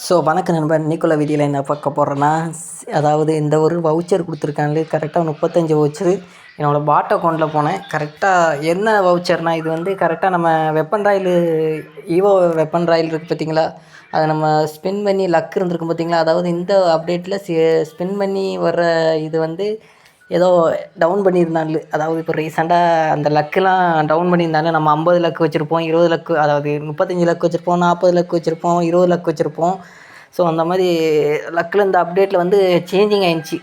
So வணக்கம் நண்பன் இன்னைக்குள்ள வீடியோவில் என்ன பார்க்க போகிறேன்னா அதாவது இந்த ஒரு வவுச்சர் கொடுத்துருக்காங்களே கரெக்டாக முப்பத்தஞ்சு வவுச்சரு என்னோடய பாட் அக்கௌண்ட்டில் போனேன். கரெக்டாக என்ன வவுச்சர்னால் இது வந்து கரெக்டாக நம்ம வெப்பன் ராயில் ஈவோ வெப்பன் ராயில் இருக்குது பார்த்தீங்களா அதை நம்ம ஸ்பின் பண்ணி லக் இருந்திருக்கும் பார்த்தீங்களா அதாவது இந்த அப்டேட்டில் ஸ்பின் பண்ணி வர்ற இது வந்து ஏதோ டவுன் பண்ணியிருந்தாங்க அதாவது இப்போ ரீசெண்டாக அந்த லக்கெலாம் டவுன் பண்ணியிருந்தாங்க. நம்ம ஐம்பது லக்கு வச்சுருப்போம் இருபது லக்கு அதாவது முப்பத்தஞ்சு லக்கு வச்சுருப்போம் நாற்பது லக்கு வச்சுருப்போம் இருபது லக்கு வச்சுருப்போம். ஸோ அந்த மாதிரி லக்கில் இந்த அப்டேட்டில் வந்து சேஞ்சிங் ஆயிடுச்சு.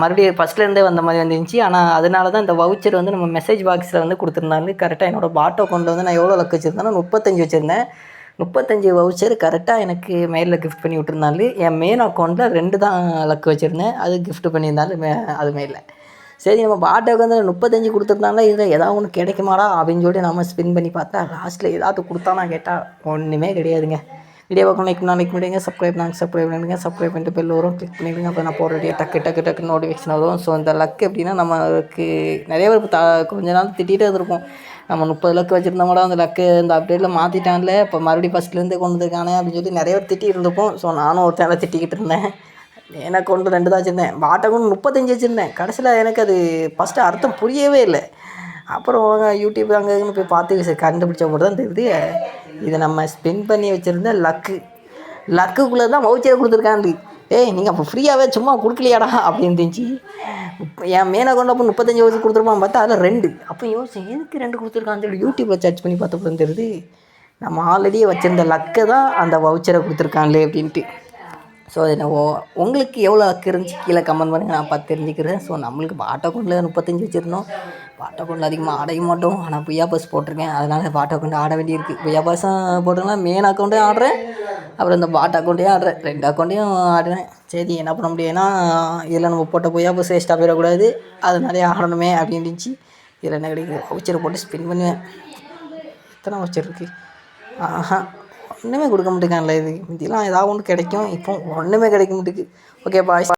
மறுபடியும் ஃபஸ்ட்லேருந்தே வந்த மாதிரி வந்துருந்துச்சு. ஆனால் அதனால தான் இந்த வவுச்சர் வந்து நம்ம மெசேஜ் பாக்ஸில் வந்து கொடுத்துருந்தாங்க. கரெக்டாக என்னோடய பாட்டோ அக்கௌண்ட்டில் வந்து நான் எவ்வளோ லக்கு வச்சுருந்தேன்னா முப்பத்தஞ்சு வச்சுருந்தேன். முப்பத்தஞ்சு வவுச்சர் கரெக்டாக எனக்கு மெயிலில் கிஃப்ட் பண்ணி விட்டுருந்தாங்க. என் மெயின் அக்கௌண்ட்டில் ரெண்டு தான் லக்கு வச்சுருந்தேன். அது கிஃப்ட் பண்ணியிருந்தாலும் மே அது மெயிலில் சரி நம்ம பாட்டாவுக்கு வந்து முப்பத்தஞ்சு கொடுத்துருந்தாங்களா? இதில் ஏதாவது ஒன்று கிடைக்குமாடா அப்படின்னு சொல்லிட்டு நம்ம ஸ்பின் பண்ணி பார்த்தா லாஸ்ட்டில் ஏதாவது கொடுத்தானா கேட்டால் ஒன்றுமே கிடையாதுங்க. வீடியோ பார்க்கணும் லைக் பண்ணால் லைக் பண்ணிடுங்க சப்ஸ்கிரைப் நாங்கள் சப்ஸ்கிரைப் பண்ணிடுங்க சப்ஸ்கிரைப் பண்ணிட்டு பெல் வரும் கிளிக் பண்ணிவிடுங்க அப்போ நான் போகிற டக்கு டக்கு டக்கு நோட்டிஃபிகேஷன் வரும். ஸோ இந்த லக் எப்படின்னா நமக்கு நிறைய பேர் த கொஞ்ச நாள் திட்டிகிட்டே இருக்கும் நம்ம முப்பது லக்கு வச்சுருந்தோம்டா அந்த லக்கு இந்த அப்டேட்டில் மாற்றிட்டான்ல இப்போ மறுபடியும் ஃபஸ்ட்லேருந்து கொண்டு வந்துருக்கானே அப்படின்னு சொல்லி நிறைய பேர் திட்டி இருந்திருப்போம். ஸோ நானும் ஒருத்தனை திட்டிக்கிட்டு இருந்தேன். எனக்கு ஒன்று ரெண்டு தான் வச்சுருந்தேன். பாட்டை கொண்டு முப்பத்தஞ்சு வச்சுருந்தேன். கடைசியில் எனக்கு அது ஃபஸ்ட்டு அர்த்தம் புரியவே இல்லை. அப்புறம் யூடியூப் அங்கே போய் பார்த்து சரி கண்டுபிடிச்ச போது தான் தெரியுது. இதை நம்ம ஸ்பெண்ட் பண்ணி வச்சுருந்த லக்கு லக்குக்குள்ளே தான் வவுச்சர் கொடுத்துருக்காண்டி ஏய் நீங்கள் அப்போ ஃப்ரீயாகவே சும்மா கொடுக்கலையாடா? அப்படின்னு தெரிஞ்சு என் மேலே கொண்டு அப்போ முப்பத்தஞ்சு வயசு கொடுத்துருப்பான் பார்த்தா அதில் ரெண்டு. அப்போ யோசிச்சு எதுக்கு ரெண்டு கொடுத்துருக்கான்னு சொல்லி யூடியூப்பில் சர்ச் பண்ணி பார்த்தப்போ தெரியுது. நம்ம ஆல்ரெடி வச்சுருந்த லக்கை தான் அந்த வவுச்சரை கொடுத்துருக்காங்களே அப்படின்ட்டு. ஸோ அது உங்களுக்கு எவ்வளோ இருந்துச்சு? கீழே கமெண்ட் பண்ணுங்கள் நான் பார்த்து தெரிஞ்சுக்கிறேன். ஸோ நம்மளுக்கு பாட் அக்கௌண்ட்டில் முப்பத்தஞ்சு வச்சுருந்தோம். பாட் அக்கௌண்ட்டில் அதிகமாக ஆடைய மாட்டோம். ஆனால் புய்யா பஸ் போட்டிருக்கேன். அதனால் பாட் அக்கௌண்ட் ஆட வேண்டியிருக்கு. புய்யா பஸ்ஸும் போட்டிருக்கலாம் மெயின் அக்கௌண்ட்டையும் ஆடுறேன். அப்புறம் இந்த பாட் அக்கௌண்ட்டையும் ஆடுறேன். ரெண்டு அக்கௌண்ட்டையும் ஆடுறேன். சரி என்ன பண்ண முடியும்னா இதில் நம்ம போட்ட புய்யா பாஸ் வேஸ்ட்டாக போயிடக்கூடாது. அதனாலே ஆடணுமே அப்படின்னு இருந்துச்சு. இதில் என்ன கிடைக்குது? வவுச்சரை போட்டு ஸ்பின் பண்ணுவேன். எத்தனை வவுச்சர் இருக்குது ஆஹா. ஒன்றுமே கொடுக்க மாட்டேங்கான்ல இது. முந்திலாம் ஏதாவது ஒன்று கிடைக்கும். இப்போ ஒன்றுமே கிடைக்க மாட்டேங்குது. Okay bye